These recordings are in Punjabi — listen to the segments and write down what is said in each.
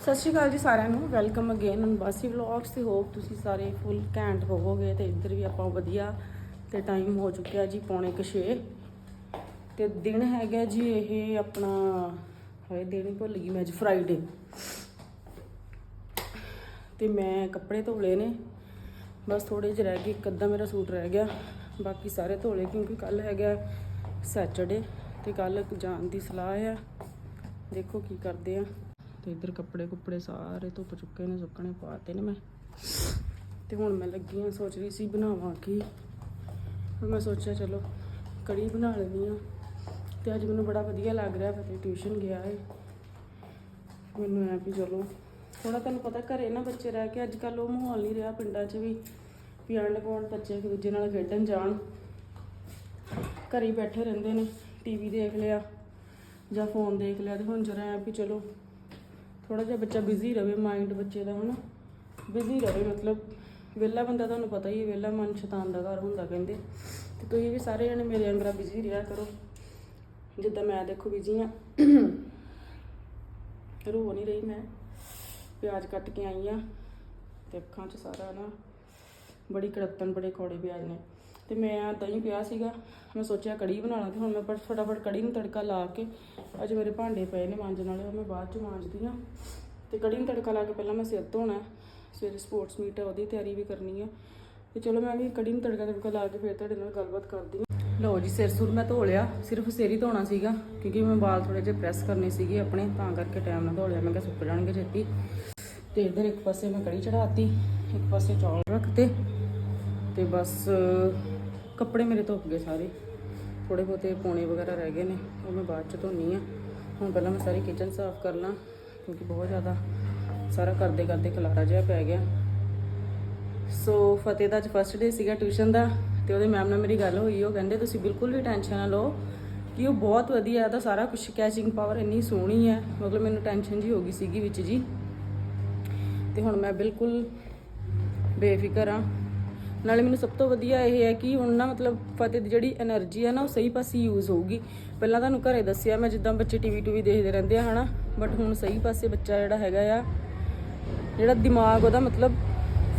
ਸਤਿ ਸ਼੍ਰੀ ਅਕਾਲ ਜੀ ਸਾਰਿਆਂ ਨੂੰ। Welcome again on Basi vlogs ਤੇ ਹੋਪ ਤੁਸੀਂ ਸਾਰੇ ਫੁੱਲ ਘੈਂਟ ਹੋਵੋਗੇ ਤੇ ਇੱਧਰ ਵੀ ਆਪਾਂ ਵਧੀਆ ਤੇ ਟਾਈਮ ਹੋ ਚੁੱਕਿਆ ਜੀ ਪੌਣੇ ਕੁ ਛੇ। ਤੇ ਦਿਨ ਹੈਗਾ ਜੀ ਇਹ ਆਪਣਾ, ਹੋਏ ਦਿਨ ਭੁੱਲ ਗਈ ਮੈਂ ਅੱਜ ਫਰਾਈਡੇ ਤੇ ਮੈਂ ਕੱਪੜੇ ਧੋਲੇ ਨੇ, ਬਸ ਥੋੜੇ ਜਿਹੇ ਰਹਿ ਗਏ, ਇੱਕ ਅੱਧਾ ਮੇਰਾ ਸੂਟ ਰਹਿ ਗਿਆ, ਬਾਕੀ ਸਾਰੇ ਧੋਲੇ ਕਿਉਂਕਿ ਕੱਲ ਹੈਗਾ ਸੈਟਰਡੇ ਤੇ ਕੱਲ ਜਾਣ ਦੀ ਸਲਾਹ ਆ। ਦੇਖੋ ਕੀ ਕਰਦੇ ਆ। ਤੇ ਇੱਧਰ ਕੱਪੜੇ ਕੁੱਪੜੇ ਸਾਰੇ ਧੁੱਪ ਚੁੱਕੇ ਨੇ, ਸੁੱਕਣੇ ਪਾਤੇ ਨੇ ਮੈਂ। ਤੇ ਹੁਣ ਮੈਂ ਲੱਗੀ ਆ, ਸੋਚ ਰਹੀ ਸੀ ਬਣਾਵਾਂ ਕੀ। ਫਿਰ ਮੈਂ ਸੋਚਿਆ ਚਲੋ ਕੜੀ ਬਣਾ ਲੈਂਦੀ ਆ। ਤੇ ਅੱਜ ਮੈਨੂੰ ਬੜਾ ਵਧੀਆ ਲੱਗ ਰਿਹਾ ਫਤਿਹ ਟਿਊਸ਼ਨ ਗਿਆ ਏ। ਮੈਨੂੰ ਐ ਵੀ ਚਲੋ ਥੋੜਾ ਤੁਹਾਨੂੰ ਪਤਾ ਘਰੇ ਨਾ ਬੱਚੇ ਰਹਿ ਕੇ ਅੱਜ ਕੱਲ ਉਹ ਮਾਹੌਲ ਨਹੀਂ ਰਿਹਾ ਪਿੰਡਾਂ 'ਚ ਵੀ ਵੀ ਆਂਢ ਗੁਆਂਢ ਬੱਚੇ ਇੱਕ ਦੂਜੇ ਨਾਲ ਖੇਡਣ ਜਾਣ। ਘਰੇ ਹੀ ਬੈਠੇ ਰਹਿੰਦੇ ਨੇ ਟੀਵੀ ਦੇਖ ਲਿਆ ਜਾਂ ਫੋਨ ਦੇਖ ਲਿਆ ਤੇ ਹੁਣ ਜਰਾ ਐ ਵੀ ਚਲੋ ਥੋੜਾ ਜਿਹਾ ਬੱਚਾ ਬਿਜ਼ੀ ਰਵੇ ਮਾਈਂਡ ਬੱਚੇ ਦਾ ਹਨਾ। ਬਿਜ਼ੀ ਰਵੇ, ਮਤਲਬ ਵਿਹਲਾ ਬੰਦਾ ਤੁਹਾਨੂੰ ਪਤਾ ਹੀ ਹੈ, ਵਿਹਲਾ ਮਨ ਸ਼ੈਤਾਨ ਦਾ ਘਰ ਹੁੰਦਾ ਕਹਿੰਦੇ। ਤੇ ਤੁਸੀਂ ਵੀ ਸਾਰੇ ਜਣੇ ਮੇਰੇ ਅੰਗਰਾ ਬਿਜ਼ੀ ਰਿਹਾ ਕਰੋ। ਜਿੱਦਾਂ ਮੈਂ ਦੇਖੋ ਬਿਜ਼ੀ ਆ ਰੋ ਨਹੀਂ ਰਹੀ ਮੈਂ। ਪਿਆਜ਼ ਕੱਟ ਕੇ ਆਈ ਆ ਤੇ ਅੱਖਾਂ 'ਚ ਸਾਰਾ ਨਾ ਬੜੀ ਕੜਤਨ ਬੜੇ ਕੌੜੇ ਪਿਆਜ਼ ਨੇ। ਤੇ ਮੈਂ ਦਹੀਂ ਪਿਆ ਸੀਗਾ। ਮੈਂ ਸੋਚਿਆ ਕੜੀ ਬਣਾ ਲਾਂ ਤੇ ਹੁਣ ਮੈਂ ਪਰ ਫਟਾਫਟ ਕੜੀ ਨੂੰ ਤੜਕਾ ਲਾ ਕੇ ਅੱਜ ਮੇਰੇ ਭਾਂਡੇ ਪਏ ਨੇ ਮਾਂਜਣ ਵਾਲੇ, ਉਹ ਮੈਂ ਬਾਅਦ ਚ ਮਾਂਜਦੀ ਆ ਤੇ ਕੜੀ ਨੂੰ ਤੜਕਾ ਲਾ ਕੇ ਪਹਿਲਾਂ ਮੈਂ ਸਿਰ ਧੋਣਾ ਸਵੇਰੇ ਸਪੋਰਟਸ ਮੀਟ ਹੈ ਉਹਦੀ ਤਿਆਰੀ ਵੀ ਕਰਨੀ ਹੈ। ਤੇ ਚਲੋ ਮੈਂ ਵੀ ਕੜੀ ਨੂੰ ਤੜਕਾ ਤੜਕਾ ਲਾ ਕੇ ਫਿਰ ਤੁਹਾਡੇ ਨਾਲ ਗੱਲਬਾਤ ਕਰਦੀ ਹਾਂ। ਲਓ ਜੀ, ਸਿਰ ਸੁਰ ਮੈਂ ਧੋ ਲਿਆ, ਸਿਰਫ ਸਿਰ ਹੀ ਧੋਣਾ ਸੀਗਾ, ਕਿਉਂਕਿ ਮੈਂ ਵਾਲ ਥੋੜੇ ਜਿਹੇ ਪ੍ਰੈਸ ਕਰਨੇ ਸੀਗੇ ਆਪਣੇ, ਤਾਂ ਕਰਕੇ ਟਾਈਮ ਨਾਲ ਧੋ ਲਿਆ। ਮੈਂ ਕਿਹਾ ਸੁੱਕ ਜਾਣਗੇ ਛੇਤੀ। ਤੇ ਇਧਰ ਇੱਕ ਪਾਸੇ ਮੈਂ ਕੜੀ ਚੜਾਤੀ ਇੱਕ ਪਾਸੇ ਚੌਲ ਰੱਖਤੇ। ਤੇ ਬਸ ਕੱਪੜੇ ਮੇਰੇ ਧੁੱਪ ਗਏ ਸਾਰੇ। ਥੋੜੇ ਬਹੁਤੇ ਪੌਣੇ ਵਗੈਰਾ ਰਹਿ ਗਏ ਨੇ, ਉਹ ਮੈਂ ਬਾਅਦ ਚ ਧੋਨੀ ਆ। ਹੁਣ ਪਹਿਲਾਂ ਮੈਂ ਸਾਰੀ ਕਿਚਨ ਸਾਫ਼ ਕਰ ਲਾਂ, ਕਿਉਂਕਿ ਬਹੁਤ ਜ਼ਿਆਦਾ ਸਾਰਾ ਕਰਦੇ ਕਰਦੇ ਖਲਾਰਾ ਜਿਹਾ ਪੈ ਗਿਆ। ਸੋ ਫਤਿਹ ਦਾ ਅੱਜ ਫਸਟ ਡੇ ਸੀਗਾ ਟਿਊਸ਼ਨ ਦਾ, ਤੇ ਉਹਦੇ ਮੈਮ ਨਾਲ ਮੇਰੀ ਗੱਲ ਹੋਈ, ਉਹ ਕਹਿੰਦੇ, ਤੁਸੀਂ ਬਿਲਕੁਲ ਵੀ ਟੈਨਸ਼ਨ ਨਾ ਲਓ, ਕਿ ਉਹ ਬਹੁਤ ਵਧੀਆ ਉਹਦਾ ਸਾਰਾ ਕੁਝ ਕੈਚਿੰਗ ਪਾਵਰ ਇੰਨੀ ਸੋਹਣੀ ਹੈ। ਮਤਲਬ ਮੈਨੂੰ ਟੈਨਸ਼ਨ ਜੀ ਹੋ ਗਈ ਸੀਗੀ ਵਿੱਚ ਜੀ। ਤੇ ਹੁਣ ਮੈਂ ਬਿਲਕੁਲ ਬੇਫਿਕਰ ਆ ਨਾਲੇ ਮੈਨੂੰ ਸਭ ਤੋਂ ਵਧੀਆ ਇਹ ਹੈ ਕਿ ਹੁਣ ਨਾ ਮਤਲਬ ਫਤਿਹ ਦੀ ਜਿਹੜੀ એનર્ਜੀ ਹੈ ਨਾ ਉਹ ਸਹੀ ਪਾਸੇ ਯੂਜ਼ ਹੋਊਗੀ। ਪਹਿਲਾਂ ਤੁਹਾਨੂੰ ਘਰੇ ਦੱਸਿਆ ਮੈਂ ਜਿੱਦਾਂ ਬੱਚੇ ਟੀਵੀ ਟੂਵੀ ਦੇਖਦੇ ਰਹਿੰਦੇ ਆ, ਹਨਾ? ਬਟ ਹੁਣ ਸਹੀ ਪਾਸੇ ਬੱਚਾ ਜਿਹੜਾ ਹੈਗਾ ਆ, ਜਿਹੜਾ ਦਿਮਾਗ ਉਹਦਾ ਮਤਲਬ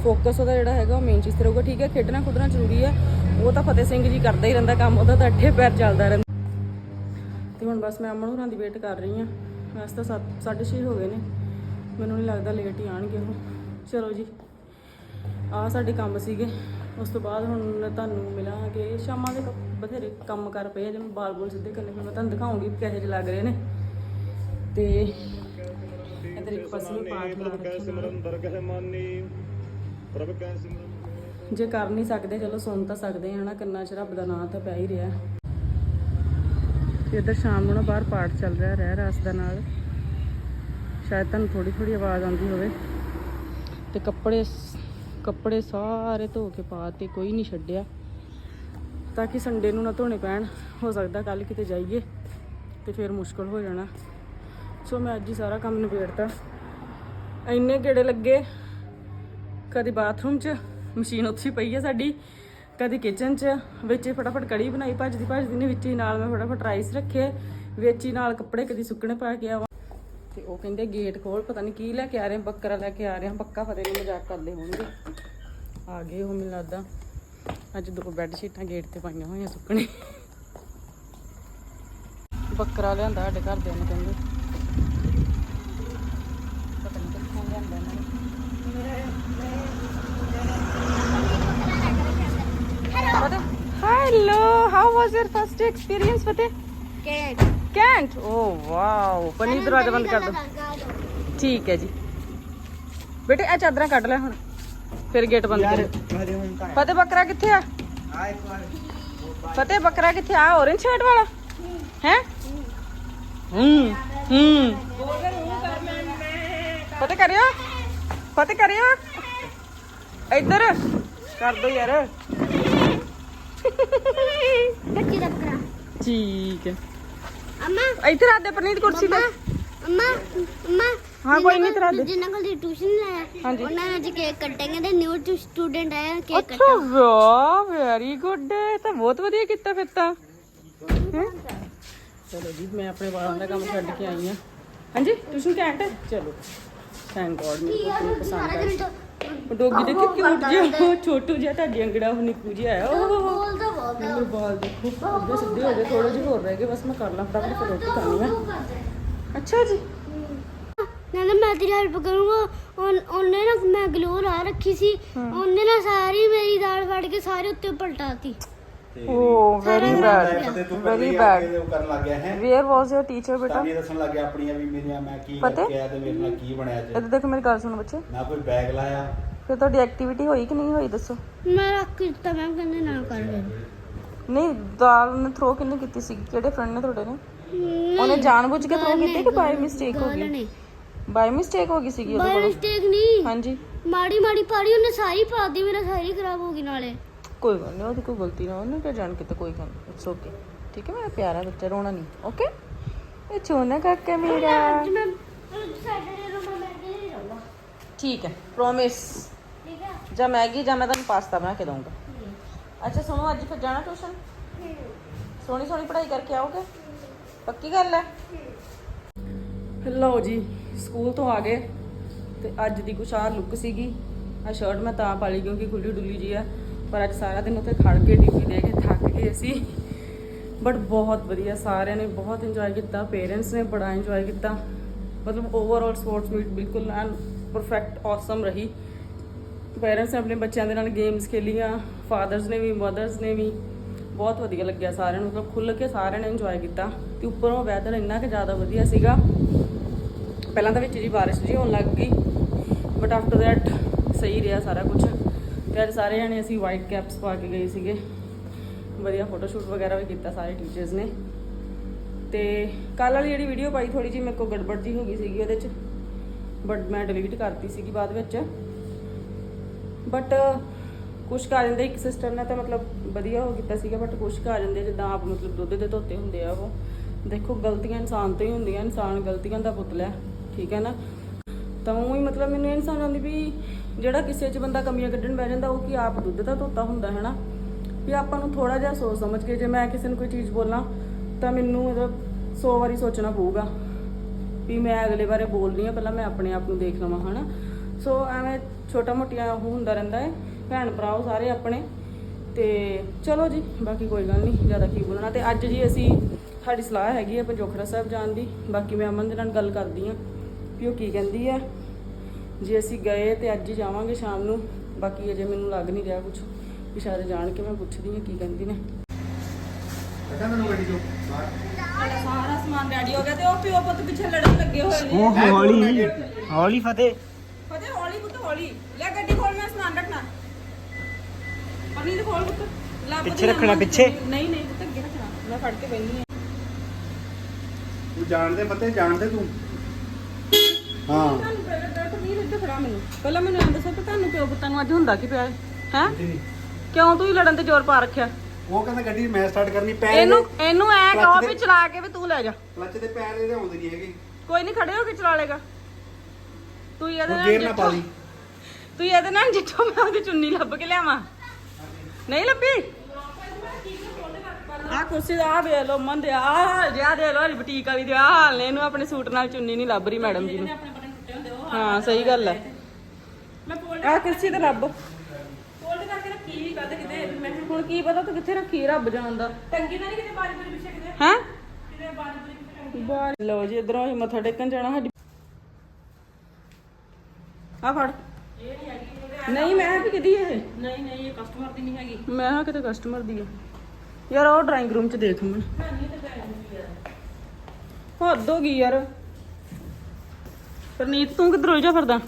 ਫੋਕਸ ਉਹਦਾ ਜਿਹੜਾ ਹੈਗਾ ਉਹ ਮੇਨ ਚੀਜ਼ ਤੇ ਰਹੂਗਾ, ਠੀਕ ਹੈ? ਖੇਡਣਾ ਕੁਦਣਾ ਜ਼ਰੂਰੀ ਹੈ ਉਹ ਤਾਂ ਫਤਿਹ ਸਿੰਘ ਜੀ ਕਰਦਾ ਹੀ ਰਹਿੰਦਾ ਕੰਮ, ਉਹਦਾ ਤਾਂ ਅੱਠੇ ਪੈਰ ਚੱਲਦਾ ਰਹਿੰਦਾ। ਤੇ ਹੁਣ ਬਸ ਮੈਂ ਅਮਨ ਹੋਰਾਂ ਦੀ ਵੇਟ ਕਰ ਰਹੀ ਆ। ਵੈਸੇ ਤਾਂ 7:30 ਹੋ ਗਏ ਨੇ। ਮੈਨੂੰ ਨਹੀਂ ਲੱਗਦਾ ਲੇਟ ਹੀ ਆਣਗੇ ਉਹ। ਚਲੋ ਜੀ। ਆ ਸਾਡੇ ਕੰਮ ਸੀਗੇ। ਉਸ ਤੋਂ ਬਾਅਦ ਹੁਣ ਤੁਹਾਨੂੰ ਮਿਲਾਂਗੇ। ਸ਼ਾਮਾਂ ਦੇ ਬਥੇਰੇ ਕੰਮ ਕਰ ਪਏ ਆ, ਜਿਵੇਂ ਬਾਲ ਬੋਲ ਸਿੱਧੇ ਕਰਨੇ, ਫਿਰ ਮੈਂ ਤੁਹਾਨੂੰ ਦਿਖਾਉਂਗੀ ਵੀ ਕਿਹੋ ਜਿਹੇ ਲੱਗ ਰਹੇ ਨੇ। ਤੇ ਇਧਰ ਇੱਕ ਪਾਸੇ ਪਾਠ ਲਾ ਸਿਮਰਨ ਦਰਗਹਿ ਮਾਨੀ ਪ੍ਰਭ ਕੈ ਸਿਮਰਨ ਜੇ ਕਰ ਨਹੀਂ ਸਕਦੇ, ਚਲੋ ਸੁਣ ਤਾਂ ਸਕਦੇ ਆ ਨਾ ਕੰਨਾਂ 'ਚ ਰੱਬ ਦਾ ਨਾਮ ਤਾਂ ਪੈ ਹੀ ਰਿਹਾ। ਤੇ ਇੱਧਰ ਸ਼ਾਮ ਨੂੰ ਨਾ ਬਾਹਰ ਪਾਠ ਚੱਲ ਰਿਹਾ, ਰਹਿ ਰਾਸ ਦਾ ਨਾਲ। ਸ਼ਾਇਦ ਤੁਹਾਨੂੰ ਥੋੜੀ ਥੋੜੀ ਆਵਾਜ਼ ਆਉਂਦੀ ਹੋਵੇ। ਤੇ ਕੱਪੜੇ ਕੱਪੜੇ ਸਾਰੇ ਧੋ ਕੇ ਪਾਤੇ, ਕੋਈ ਨਹੀਂ ਛੱਡਿਆ। ਤਾਂ ਕਿ ਸੰਡੇ ਨੂੰ ਨਾ ਧੋਣੇ ਪੈਣ, ਹੋ ਸਕਦਾ ਕੱਲ ਕਿਤੇ ਜਾਈਏ ਤੇ ਫਿਰ ਮੁਸ਼ਕਲ ਹੋ ਜਾਣਾ। ਸੋ ਮੈਂ ਅੱਜ ਹੀ ਸਾਰਾ ਕੰਮ ਨਿਬੇੜਤਾ। ਇੰਨੇ ਗੇੜੇ ਲੱਗੇ, ਕਦੀ ਬਾਥਰੂਮ 'ਚ, ਮਸ਼ੀਨ ਉੱਥੇ ਪਈ ਹੈ ਸਾਡੀ, ਕਦੀ ਕਿਚਨ 'ਚ, ਵਿੱਚ ਫਟਾਫਟ ਕੜੀ ਬਣਾਈ ਭੱਜਦੀ ਭੱਜਦੀ ਨੇ, ਵਿੱਚ ਹੀ ਨਾਲ ਮੈਂ ਫਟਾਫਟ ਰਾਈਸ ਰੱਖੇ, ਵਿੱਚ ਹੀ ਨਾਲ ਕੱਪੜੇ ਕਦੀ ਸੁੱਕਣੇ ਪਾ ਕੇ ਆਵਾਂ। ਤੇ ਉਹ ਕਹਿੰਦੇ ਗੇਟ ਖੋਲ ਪਤਾ ਨਹੀਂ ਕੀ ਲੈ ਕੇ ਆ ਰਹੇ ਬੱਕਰਾ ਲੈ ਕੇ ਆ ਰਹੇ ਪੱਕਾ ਫਤਿਹ ਨੂੰ ਮਜ਼ਾਕ ਕਰਦੇ ਹੋਣਗੇ। ਆ ਗਏ ਉਹ ਮੈਨੂੰ ਲੱਗਦਾ। ਅੱਜ ਦੋ ਬੈੱਡ ਸ਼ੀਟਾਂ ਗੇਟ ਤੇ ਪਾਈਆਂ ਹੋਈਆਂ ਸੁੱਕਣੇ। ਬੱਕਰਾ ਲਿਆਂਦਾ ਸਾਡੇ ਘਰਦਿਆਂ ਨੇ ਕਹਿੰਦੇ। ਪਤਾ ਨਹੀਂ ਕਿੱਥੋਂ ਲਿਆਂਦਾ ਇਹਨਾਂ ਨੇ। Fateh, hello. How was your first experience, Fateh? Can't oh wow. ਪਨੀ ਦਰਵਾਜ਼ਾ ਬੰਦ ਕਰ ਦੋ। ਠੀਕ ਹੈ ਜੀ। ਬੇਟੇ ਇਹ ਚਾਦਰਾਂ ਕੱਢ ਲੈ ਹੁਣ। ਫਿਰ ਗੇਟ ਬੰਦ ਕਰ ਫਤਿਹ ਬੱਕਰਾ ਕਿੱਥੇ ਆ? ਫਤਿਹ ਬੱਕਰਾ ਕਿੱਥੇ ਆ? ਔਰੇਂਜ ਸ਼ਰਟ ਵਾਲਾ? ਹੈ? ਹੂੰ ਹੂੰ। ਫਤਿਹ ਕਰਿਓ। ਫਤਿਹ ਕਰਿਓ। ਇੱਧਰ। ਕਰ ਦੋ ਯਾਰ। ਬੱਚੀ ਦਾ ਬੱਕਰਾ। ਠੀਕ ਹੈ। ਅੰਮਾ। ਇੱਥੇ ਰੱਖ ਦੇ ਪਰਨੀਤ ਕੁਰਸੀ ਤੇ। ਅੰਮਾ ਅੰਮਾ ਹਾਂ, ਕੋਈ ਨੀ, ਤੇਰਾ ਦੇ। ਜਿੰਨਾਂ ਕੋਲ ਟਿਊਸ਼ਨ ਲਾਇਆ ਹਾਂਜੀ। ਉਹਨਾਂ ਨੇ ਅੱਜ ਕੇਕ ਕੱਟਾਂਗੇ ਤੇ ਨਿਊ ਸਟੂਡੈਂਟ ਆਇਆ ਕੇਕ ਕੱਟ ਅੱਛਾ ਵਾਹ ਵੈਰੀ ਗੁੱਡ ਤਾਂ ਬਹੁਤ ਵਧੀਆ ਕੀਤਾ ਫਿਰ ਤਾਂ। ਹੈਂ? ਚਲੋ ਜੀ ਮੈਂ ਆਪਣੇ ਵਾਲਾਂ ਦਾ ਕੰਮ ਛੱਡ ਕੇ ਆਈ ਆ ਹਾਂਜੀ ਟਿਊਸ਼ਨ ਘੈਂਟ ਹੈ? ਚਲੋ ਥੈਂਕ ਗੋਡ ਮੇਰੇ ਕੋਲ ਕੋਈ ਪਸੰਦ ਆ ਡੋਗੀ ਦੇਖੀ ਕਿਊਟ ਜਿਹਾ ਉਹ ਛੋਟੂ ਜਿਹਾ ਤੁਹਾਡੀ ਅੰਗੜਾ ਉਹ ਨਿੱਕੂ ਜਿਹਾ ਆਇਆ ਉਹ ਮੇਰੇ ਬਾਲ ਦੇਖੋ ਅੱਗੇ ਸਿੱਧੇ ਹੋ ਗਏ ਥੋੜੇ ਜਿਹੇ ਹੋਰ ਰਹਿ ਗਏ ਬਸ ਮੈਂ ਕਰ ਲਾਂ ਫਟਾਫਟ ਫਿਰ ਰੋਟੀ ਖਾਣੀ ਹੈ ਅੱਛਾ ਜੀ। ਨਾਲੇ ਮੈਂ ਤੇਰੀ ਹੈਲਪ ਕਰੂੰਗਾ। ਉਹਨੇ ਨਾ ਮੈਂ ਗਲੋ ਲਾ ਰੱਖੀ ਸੀ। ਉਹਨੇ ਨਾ ਸਾਰੀ ਮੇਰੀ ਦਾਲ ਫੜ ਕੇ ਸਾਰੇ ਉੱਤੇ ਪਲਟਾਤੀ। ਓ ਵੈਰੀ ਬੈਡ ਤੇ ਤੂੰ. ਆ ਕੇ ਉਹ ਕਰਨ ਲੱਗ ਗਿਆ ਹੈ? ਵੇਅਰ ਵਾਸ ਯਰ ਟੀਚਰ ਬੇਟਾ? ਤਾਂ ਇਹ ਦੱਸਣ ਲੱਗ ਗਿਆ ਆਪਣੀਆਂ ਵੀ ਮੇਰੀਆਂ ਮੈਂ ਕੀ ਆਇਆ ਤੇ ਮੇਰੇ ਨਾਲ ਕੀ ਬਣਿਆ ਇੱਧਰ ਦੇਖੋ ਮੇਰੀ ਗੱਲ ਸੁਣੋ ਬੱਚੇ। ਨਾ ਕੋਈ ਬੈਗ ਲਾਇਆ ਫਿਰ ਤੁਹਾਡੀ ਐਕਟੀਵਿਟੀ ਹੋਈ ਕਿ ਨਹੀਂ ਹੋਈ ਦੱਸੋ? ਮੈਂ ਰੱਖ ਦਿੱਤਾ ਮੈਂ ਕਹਿੰਦੇ ਨਾ ਕਰ ਫਿਰ ਨਹੀਂ ਦਾਲ ਨੇ ਥਰੋ ਕਿੰਨੇ ਕੀਤੀ ਸੀ? ਕਿਹੜੇ ਫਰੈਂਡ ਨੇ ਤੁਹਾਡੇ ਨੇ? ਉਹਨੇ ਜਾਣਬੁੱਝ ਕੇ ਥਰੋ ਕੀਤੀ ਕਿ ਬਾਈ ਮਿਸਟੇਕ ਹੋ ਗਈ? ਨਹੀਂ। ਬਾਈ ਮਿਸਟੇਕ ਹੋ ਗਈ ਸੀਗੀ ਉਹਦੇ ਬਾਈ ਕੋਲੋਂ? ਮਿਸਟੇਕ ਨਹੀਂ। ਹਾਂਜੀ। ਮਾੜੀ ਮਾੜੀ ਪਾੜੀ ਉਹਨੇ ਸਾਰੀ ਪਾਦੀ ਮੇਰਾ ਸਾਰੀ ਖਰਾਬ ਹੋ ਗਈ ਨਾਲੇ। ਕੋਈ ਗੱਲ ਨਹੀਂ ਉਹਦੀ ਕੋਈ ਗਲਤੀ ਨਾ ਉਹਨੇ ਕਿ ਜਾਣ ਕਿਤੇ ਕੋਈ ਗੱਲ ਇਟਸ ਓਕੇ ਠੀਕ ਹੈ ਮੇਰਾ ਪਿਆਰਾ ਬੱਚਾ ਰੋਣਾ ਨਹੀਂ ਓਕੇ ਇਹ ਚੋਨਾ ਕਾਕਾ ਮੇਰਾ ਅੱਜ ਮੈਂ ਸੈਟਰਡੇ ਨੂੰ ਮੈਂ ਮੈਗੀ ਨਹੀਂ ਰਹੂੰਗਾ ਠੀਕ ਹੈ ਪ੍ਰੋਮਿਸ ਠੀਕ ਹੈ। ਜਾਂ ਮੈਗੀ ਜਾਂ ਮੈਂ ਤੁਹਾਨੂੰ ਪਾਸਤਾ ਬਣਾ ਕੇ ਦਊਂਗਾ। ਅੱਛਾ ਸੁਣੋ ਅੱਜ ਫਿਰ ਜਾਣਾ ਟਿਊਸ਼ਨ ਸੋਹਣੀ ਸੋਹਣੀ ਪੜ੍ਹਾਈ ਕਰਕੇ ਆਓਗੇ? ਪੱਕੀ ਗੱਲ ਹੈ? ਲਓ ਜੀ ਸਕੂਲ ਤੋਂ ਆ ਗਏ ਤੇ ਅੱਜ ਦੀ ਕੁਛ ਆ ਲੁੱਕ ਸੀਗੀ। ਆ ਸ਼ਰਟ ਮੈਂ ਤਾਂ ਪਾ ਲਈ ਕਿਉਂਕਿ ਖੁੱਲੀ ਡੁੱਲੀ ਜੀ ਆ। ਪਰ ਅੱਜ ਸਾਰਾ ਦਿਨ ਉੱਥੇ ਖੜ ਕੇ ਡਿਊਟੀ ਦੇ ਕੇ ਥੱਕ ਗਏ ਅਸੀਂ ਬਟ ਬਹੁਤ ਵਧੀਆ ਸਾਰਿਆਂ ਨੇ ਬਹੁਤ ਇੰਜੋਏ ਕੀਤਾ ਪੇਰੈਂਟਸ ਨੇ ਬੜਾ ਇੰਜੋਏ ਕੀਤਾ। ਮਤਲਬ ਓਵਰਆਲ ਸਪੋਰਟਸ ਮੀਟ ਬਿਲਕੁਲ ਐਨ ਪਰਫੈਕਟ ਔਸਮ ਰਹੀ। ਪੇਰੈਂਟਸ ਨੇ ਆਪਣੇ ਬੱਚਿਆਂ ਦੇ ਨਾਲ ਗੇਮਸ ਖੇਲੀਆਂ ਫਾਦਰਸ ਨੇ ਵੀ ਮਦਰਸ ਨੇ ਵੀ। ਬਹੁਤ ਵਧੀਆ ਲੱਗਿਆ ਸਾਰਿਆਂ ਨੂੰ, ਮਤਲਬ ਖੁੱਲ ਕੇ ਸਾਰਿਆਂ ਨੇ ਇੰਜੋਏ ਕੀਤਾ। ਤੇ ਉੱਪਰੋਂ ਵੈਦਰ ਇੰਨਾ ਕਿ ਜ਼ਿਆਦਾ ਵਧੀਆ ਸੀਗਾ। ਪਹਿਲਾਂ ਤਾਂ ਵਿੱਚ ਜੀ ਬਾਰਿਸ਼ ਜੀ ਹੋਣ ਲੱਗ ਗਈ ਬਟ ਆਫਟਰ ਦੈਟ ਸਹੀ ਰਿਹਾ ਸਾਰਾ ਕੁਝ ਤੇ ਅੱਜ ਸਾਰੇ ਜਣੇ ਅਸੀਂ ਵਾਈਟ ਕੈਪਸ ਪਾ ਕੇ ਗਏ ਸੀਗੇ। ਵਧੀਆ ਫੋਟੋ ਸ਼ੂਟ ਵਗੈਰਾ ਵੀ ਕੀਤਾ ਸਾਰੇ ਟੀਚਰਸ ਨੇ। ਤੇ ਕੱਲ ਵਾਲੀ ਜਿਹੜੀ ਵੀਡੀਓ ਪਾਈ ਥੋੜੀ ਜਿਹੀ ਮੇਰੇ ਕੋਲ ਗੜਬੜ ਜੀ ਹੋ ਗਈ ਸੀਗੀ ਉਹਦੇ 'ਚ। ਬਟ ਮੈਂ ਡਿਲੀਟ ਕਰਤੀ ਸੀਗੀ ਬਾਅਦ ਵਿੱਚ। ਬਟ ਕੁਛ ਕੁ ਆ ਜਾਂਦੇ ਇੱਕ ਸਿਸਟਰ ਨੇ ਤਾਂ ਮਤਲਬ ਵਧੀਆ ਹੋ ਕੀਤਾ ਸੀਗਾ ਬਟ ਕੁਛ ਕੁ ਆ, ਜਾਂਦੇ ਜਿੱਦਾਂ ਆਪ ਮਤਲਬ ਦੁੱਧ ਦੇ ਧੋਤੇ ਹੁੰਦੇ ਆ ਉਹ। ਦੇਖੋ, ਗਲਤੀਆਂ ਇਨਸਾਨ ਤੋਂ ਹੀ ਹੁੰਦੀਆਂ, ਇਨਸਾਨ ਗਲਤੀਆਂ ਦਾ ਪੁਤਲਾ ਠੀਕ ਹੈ ਨਾ? ਤਾਂ ਉਹ ਹੀ ਮਤਲਬ ਮੈਨੂੰ ਇਹ ਨਹੀਂ ਸਮਝ ਆਉਂਦੀ ਵੀ ਜਿਹੜਾ ਕਿਸੇ 'ਚ ਬੰਦਾ ਕਮੀਆਂ ਕੱਢਣ ਬਹਿ ਜਾਂਦਾ, ਉਹ ਕੀ ਆਪ ਦੁੱਧ ਦਾ ਧੋਤਾ ਹੁੰਦਾ, ਹੈ ਨਾ? ਵੀ ਆਪਾਂ ਨੂੰ ਥੋੜਾ ਜਿਹਾ ਸੋਚ ਸਮਝ ਕੇ ਜੇ ਮੈਂ ਕਿਸੇ ਨੂੰ ਕੋਈ ਚੀਜ਼ ਬੋਲਾਂ ਤਾਂ ਮੈਨੂੰ ਮਤਲਬ 100 ਵਾਰੀ ਸੋਚਣਾ ਪਊਗਾ ਵੀ ਮੈਂ ਅਗਲੇ ਬਾਰੇ ਬੋਲ ਰਹੀ ਹਾਂ, ਪਹਿਲਾਂ ਮੈਂ ਆਪਣੇ ਆਪ ਨੂੰ ਦੇਖ ਲਵਾਂ, ਹਨਾ? ਸੋ ਐਵੇਂ ਛੋਟਾ ਮੋਟੀਆਂ ਉਹ ਹੁੰਦਾ ਰਹਿੰਦਾ ਹੈ, ਭੈਣ ਭਰਾਓ ਸਾਰੇ ਆਪਣੇ। ਤੇ ਚਲੋ ਜੀ, ਬਾਕੀ ਕੋਈ ਗੱਲ ਨਹੀਂ, ਜ਼ਿਆਦਾ ਕੀ ਬੋਲਣਾ। ਤੇ ਅੱਜ ਜੀ ਅਸੀਂ, ਸਾਡੀ ਸਲਾਹ ਹੈਗੀ ਹੈ ਪੰਜੋਖਰਾ ਸਾਹਿਬ ਜਾਣ ਦੀ, ਬਾਕੀ ਮੈਂ ਅਮਨ ਦੇ ਨਾਲ ਗੱਲ ਕਰਦੀ ਹਾਂ ਵੀ ਉਹ ਕੀ ਕਹਿੰਦੀ ਹੈ। ਜੇ ਅਸੀਂ ਗਏ ਤੇ ਅੱਜ ਹੀ ਜਾਵਾਂਗੇ ਸ਼ਾਮ ਨੂੰ, ਬਾਕੀ ਅਜੇ ਮੈਨੂੰ ਲੱਗ ਨਹੀਂ ਰਿਹਾ ਕੁਝ ਵੀ ਸ਼ਾਇਦ ਜਾਣ ਕੇ ਮੈਂ ਪੁੱਛਦੀ ਹਾਂ ਕੀ ਕਹਿੰਦੀ ਨੇ। ਕੱਢਾ ਮੈਨੂੰ ਗੱਡੀ ਚੋਂ ਬਾਹਰ। ਸਾਰਾ ਸਮਾਨ ਰੈਡੀ ਹੋ ਗਿਆ ਤੇ ਉਹ ਪਿਓ ਪੁੱਤ ਪਿੱਛੇ ਲੜਨ ਲੱਗੇ ਹੋਏ ਨੇ। ਉਹ ਹੌਲੀ ਹੌਲੀ ਫਤਿਹ। ਫਤਿਹ ਹੌਲੀ ਪੁੱਤ ਹੌਲੀ। ਲੈ ਗੱਡੀ ਖੋਲ ਮੈਂ ਸਮਾਨ ਰੱਖਣਾ। ਪਨੀ ਦੇ ਖੋਲ ਪੁੱਤ। ਲੈ ਪਿੱਛੇ ਰੱਖਣਾ, ਪਿੱਛੇ? ਨਹੀਂ ਨਹੀਂ ਪੁੱਤ ਅੱਗੇ ਰੱਖਣਾ। ਮੈਂ ਫੜ ਕੇ ਬੈਣੀ ਆ ਤੂੰ ਜਾਣਦੇ ਪਤੇ ਜਾਣਦੇ ਤੂੰ? ਹਾਂ। ਤੁਹਾਨੂੰ ਪਹਿਲਾਂ ਨਹੀਂ ਮੈਨੂੰ। ਪਹਿਲਾਂ ਮੈਨੂੰ ਇਹ ਦੱਸੋ ਕਿ ਤੁਹਾਨੂੰ ਪਿਓ ਪੁੱਤਾਂ ਨੂੰ ਅੱਜ ਹੁੰਦਾ ਕੀ ਪਿਆ ਹੈ? ਹੈਂ? ਕਿਉਂ ਤੂੰ ਹੀ ਲੜਨ ਤੇ ਜ਼ੋਰ ਪਾ ਰੱਖਿਆ? ਉਹ ਕਹਿੰਦਾ ਗੱਡੀ ਮੈਂ ਸਟਾਰਟ ਕਰਨੀ ਪੈ ਇਹਨੂੰ ਇਹਨੂੰ ਐ ਕਹੋ ਵੀ ਚਲਾ ਕੇ ਵੀ ਤੂੰ ਲੈ ਜਾ। ਕਲੱਚ ਦੇ ਪੈਰ ਇਹਦੇ ਆਉਂਦੇ ਨਹੀਂ ਹੈਗੇ। ਕੋਈ ਨਹੀਂ ਖੜੇ ਹੋ ਕੇ ਚਲਾ ਲੇਗਾ ਤੂੰ ਇਹਦੇ ਨਾਲ ਗੇਰ ਨਾ ਪਾ ਲਈ। ਤੂੰ ਇਹਦੇ ਨਾਲ ਜਿੱਥੋਂ ਮੈਂ ਉਹਦੀ ਚੁੰਨੀ ਲੱਭ ਕੇ ਲਿਆਵਾਂ। ਨਹੀਂ ਲੱਭੀ? ਆ ਕੁਰਸੀ ਦਾ ਆ ਵੇ ਲੋ ਮਨ ਦੇ ਆ ਜਿਆ ਦੇ ਲੋ ਬੁਟੀਕ ਵਾਲੀ ਦੇ ਆ ਹਾਲ ਨੇ ਇਹਨੂੰ ਆਪਣੇ ਸੂਟ ਨਾਲ ਚੁੰਨੀ ਨਹੀਂ ਲੱਭ ਰਹੀ ਮੈਡਮ ਜੀ ਨੂੰ। ਹਾਂ ਸਹੀ ਗੱਲ ਹੈ। ਆ ਕੁਰਸੀ ਤੇ ਲੱਭ ਫੋਲਡ ਕਰਕੇ ਰੱਖੀ ਵੀ ਮੈਂ ਕਿਹਾ ਹੁਣ ਕੀ ਪਤਾ ਤੂੰ ਕਿੱਥੇ ਰੱਖੀ ਰੱਬ ਜਾਣਦਾ। ਟੰਗੀ ਤਾਂ ਨਹੀਂ ਕਿਤੇ ਬਾਰੀ ਬਾਰੀ ਪਿੱਛੇ ਕਿਤੇ? ਹੈ? ਕਿਤੇ ਬਾਰੀ ਬਾਰੀ ਕਿਤੇ ਟੰਗੀ ਲਓ ਜੀ ਇਧਰੋਂ ਹੀ ਮੱਥਾ ਟੇਕਣ ਜਾਣਾ ਸਾਡੀ ਆ ਫੜ। ਨਹੀਂ ਮੈਂ ਕਿ ਕਿਦੀ ਇਹ? ਨਹੀਂ ਨਹੀਂ ਇਹ ਕਸਟਮਰ ਦੀ ਨਹੀਂ ਹੈਗੀ। ਮੈਂ ਹਾਂ ਕਿਤੇ ਕਸਟਮਰ ਦੀ ਹੈ ਯਾਰ ਉਹ ਡਰਾਇੰਗ ਰੂਮ ਚ ਦੇਖ ਮਨ। ਹੱਦ ਹੋ ਗਈ ਯਾਰ। ਪਰਨੀਤ ਤੂੰ ਕਿੱਧਰ ਉਲਝਾ ਫਿਰਦਾ?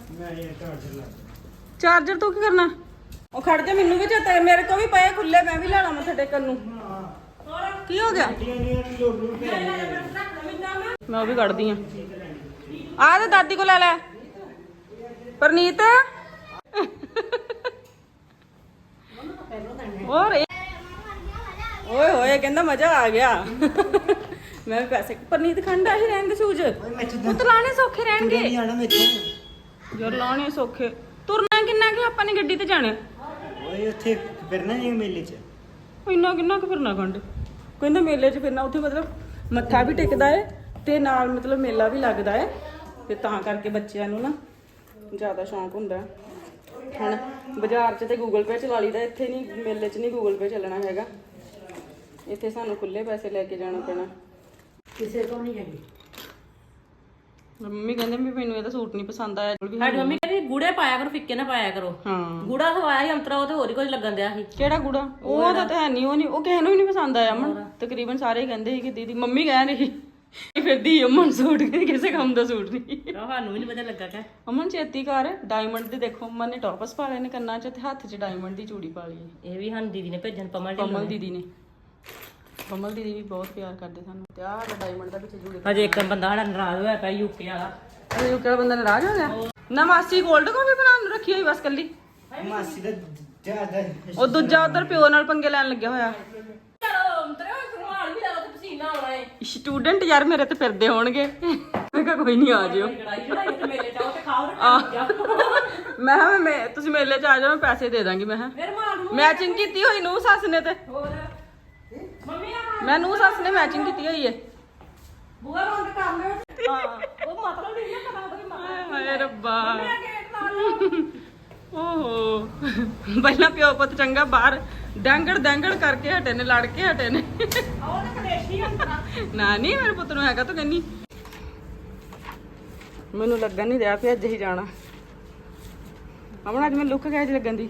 ਚਾਰਜਰ ਤੂੰ ਕੀ ਕਰਨਾ? ਉਹ ਖੜ ਜਾ ਮੈਨੂੰ ਵੀ ਚੇਤਾ ਮੇਰੇ ਕੋ ਵੀ ਪਏ ਖੁੱਲੇ ਮੈਂ ਵੀ ਲੈਣਾ ਮੱਥਾ ਟੇਕਣ ਨੂੰ। ਕੀ ਹੋ ਗਿਆ? ਮੈਂ ਉਹ ਵੀ ਕੱਢਦੀ ਆ। ਆ ਤੇ ਦਾਦੀ ਕੋ ਲੈ ਲੈ। ਪਰਨੀਤ। ਹੋਰ ਓਏ ਹੋਏ ਕਹਿੰਦਾ ਮਜ਼ਾ ਆ ਗਿਆ। ਮੈਂ ਵੀ ਪੈਸੇ ਪਰਨੀਤ ਖੰਡਾ ਹੀ ਰਹਿਣਗੇ ਸ਼ੂਜ਼। ਉਹ ਤਾਂ ਲਾਣੇ ਸੌਖੇ ਰਹਿਣਗੇ। ਯਾਰ ਲਾਣੇ ਸੌਖੇ। ਤੁਰਨਾ ਕਿੰਨਾ ਕਿ ਆਪਾਂ ਨੇ ਗੱਡੀ ਤੇ ਜਾਣਾ। ਓਏ ਉੱਥੇ ਫਿਰਨਾ ਨਹੀਂ ਮੇਲੇ 'ਚ? ਇੰਨਾ ਕਿੰਨਾ ਕੁ ਫਿਰਨਾ ਖੰਡ? ਕਹਿੰਦਾ ਮੇਲੇ 'ਚ ਫਿਰਨਾ ਉੱਥੇ ਮਤਲਬ ਮੱਥਾ ਵੀ ਟੇਕਦਾ ਏ ਤੇ ਨਾਲ ਮਤਲਬ ਮੇਲਾ ਵੀ ਲੱਗਦਾ ਏ ਤੇ ਤਾਂ ਕਰਕੇ ਬੱਚਿਆਂ ਨੂੰ ਨਾ ਜ਼ਿਆਦਾ ਸ਼ੌਂਕ ਹੁੰਦਾ। ਹੈ। ਹੁਣ ਬਾਜ਼ਾਰ 'ਚ ਤੇ ਗੂਗਲ ਪੇ ਚਲਾ ਲਈਦਾ ਇੱਥੇ ਨਹੀਂ ਮੇਲੇ 'ਚ ਨਹੀਂ ਗੂਗਲ ਪੇ ਚੱਲਣਾ ਹੈਗਾ। ਇੱਥੇ ਸਾਨੂੰ ਖੁੱਲੇ ਪੈਸੇ ਲੈ ਕੇ ਜਾਣਾ ਪੈਣਾ। ਕਿਸੇ ਤੋਂ ਨਹੀਂ ਹੈਗੀ। ਮੰਮੀ ਕਹਿੰਦੇ ਵੀ ਮੈਨੂੰ ਇਹਦਾ ਸੂਟ ਨਹੀਂ ਪਸੰਦ ਆਇਆ ਵੀ ਸਾਡੀ ਮੰਮੀ ਕਹਿੰਦੀ ਗੂੜੇ ਪਾਇਆ ਕਰੋ ਫਿੱਕੇ ਨਾ ਪਾਇਆ ਕਰੋ। ਹਾਂ। ਗੂੜਾ ਖਵਾਇਆ ਸੀ ਅੰਤਰਾ ਉਹ ਤੇ ਹੋਰ ਹੀ ਕੁਝ ਲੱਗਣ ਦਿਆ ਸੀ। ਕਿਹੜਾ ਗੁੜਾ? ਉਹ ਤਾਂ ਹੈ ਨਹੀਂ ਉਹ ਨਹੀਂ ਉਹ ਕਿਸੇ ਨੂੰ ਵੀ ਨਹੀਂ ਪਸੰਦ ਆਇਆ ਅਮਨ। ਤਕਰੀਬਨ ਸਾਰੇ ਹੀ ਕਹਿੰਦੇ ਸੀ ਕਿ ਦੀਦੀ ਮੰਮੀ ਕਹਿ ਰਹੀ ਸੀ ਫਿਰਦੀ ਅਮਨ ਸੂਟ ਕਿਸੇ ਕੰਮ ਦਾ ਸੂਟ ਨਹੀਂ। ਆਹ ਸਾਨੂੰ ਵੀ ਨਹੀਂ ਪਤਾ ਲੱਗਾ ਕਿ ਅਮਨ ਚੇਤੀ ਕਰ ਡਾਇਮੰਡ ਦੇ ਦੇਖੋ ਅਮਨ ਨੇ ਟੌਪਸ ਪਾ ਲਏ ਨੇ ਕੰਨਾਂ 'ਚ ਤੇ ਹੱਥ 'ਚ ਡਾਇਮੰਡ ਦੀ ਚੂੜੀ ਪਾ ਲਈ ਹੈ। ਇਹ ਵੀ ਸਾਨੂੰ ਦੀਦੀ ਨੇ ਭੇਜਣ ਪਮਲ ਕਮਲ ਦੀਦੀ ਨੇ। ਕਮਲ ਦੀਦੀ ਵੀ ਬਹੁਤ ਪਿਆਰ ਕਰਦੇ ਸਾਨੂੰ। ਤੇ ਆਹ ਸਾਡਾ ਡਾਇਮੰਡ ਦਾ ਪਿੱਛੇ ਜੂੜੇ ਹਜੇ ਇੱਕ ਬੰਦਾ ਸਾਡਾ ਨਾਰਾਜ਼ ਹੋਇਆ ਪਿਆ ਯੂਕੇ ਵਾਲਾ। ਅਰੇ ਉਹ ਕਿਹੜਾ ਬੰਦਾ ਨਾਰਾਜ਼ ਹੋ ਗਿਆ? ਨਾ ਮਾਸੀ 골ਡ ਕਾਫੀ ਬਣਾਉਣ ਨੂੰ ਰੱਖੀ ਹੋਈ ਬਸ ਕੱਲੀ ਮਾਸੀ ਦਾ ਜ਼ਿਆਦਾ ਉਹ ਦੂਜਾ ਉਧਰ ਪਿਓ ਨਾਲ ਪੰਗੇ ਲੈਣ ਲੱਗਿਆ ਹੋਇਆ। ਚਲੋ ਅੰਤਰਾ ਰੁਮਾਲ ਵੀ ਲਾ ਲਓ ਤੇ ਪਸੀਨਾ ਆਉਣਾ ਏ ਸਟੂਡੈਂਟ ਯਾਰ ਮੇਰੇ ਤੇ ਫਿਰਦੇ ਹੋਣਗੇ। ਮੈਂ ਕਿਹਾ ਕੋਈ ਨਹੀਂ ਆ ਜਿਓ। ਮੈਂ ਕਿਹਾ ਮੈਂ ਤੁਸੀਂ ਮੇਲੇ 'ਚ ਆ ਜਾਓ ਮੈਂ ਪੈਸੇ ਦੇ ਦਾਂਗੀ ਮੈਂ ਕਿਹਾ। ਮੈਚਿੰਗ ਕੀਤੀ ਹੋਈ ਨੂੰ ਸੱਸ ਨੇ ਤੇ। ਹੋਰ। ਮੰਮੀ ਆ ਮੈਂ ਨੂੰ ਸੱਸ ਨੇ ਮੈਚਿੰਗ ਕੀਤੀ ਹੋਈ ਹੈ ਬੂਆ ਬੰਦ ਕਰ ਲਿਓ ਉਹ ਮਤਲਬ ਨਹੀਂ ਨਾ ਪਤਾ ਉਹਦੀ ਮਾਂ ਹਾਏ ਰੱਬਾ। ਗੇਟ ਲਾ ਲਿਓ ਓਹੋ। ਪਹਿਲਾਂ ਪਿਓ ਪੁੱਤ ਚੰਗਾ ਬਾਹਰ ਡੈਂਗੜ ਡੈਂਗੜ ਕਰਕੇ ਹਟੇ ਨੇ ਲੜ ਕੇ ਹਟੇ ਨੇ। ਉਹ ਤਾਂ ਕਲੇਸ਼ੀ ਅੰਤਰਾ ਨਾ ਨਹੀਂ ਮੇਰੇ ਪੁੱਤ ਨੂੰ ਹੈਗਾ ਤੂੰ ਕਹਿੰਨੀ ਮੈਨੂੰ ਲੱਗਣ ਨਹੀਂ ਰਿਹਾ ਵੀ ਅੱਜ ਹੀ ਜਾਣਾ। ਅਮਨ ਅੱਜ ਮੈਨੂੰ ਲੁੱਕ ਕਿਹੋ ਜਿਹੀ ਲੱਗਣ ਦੀ?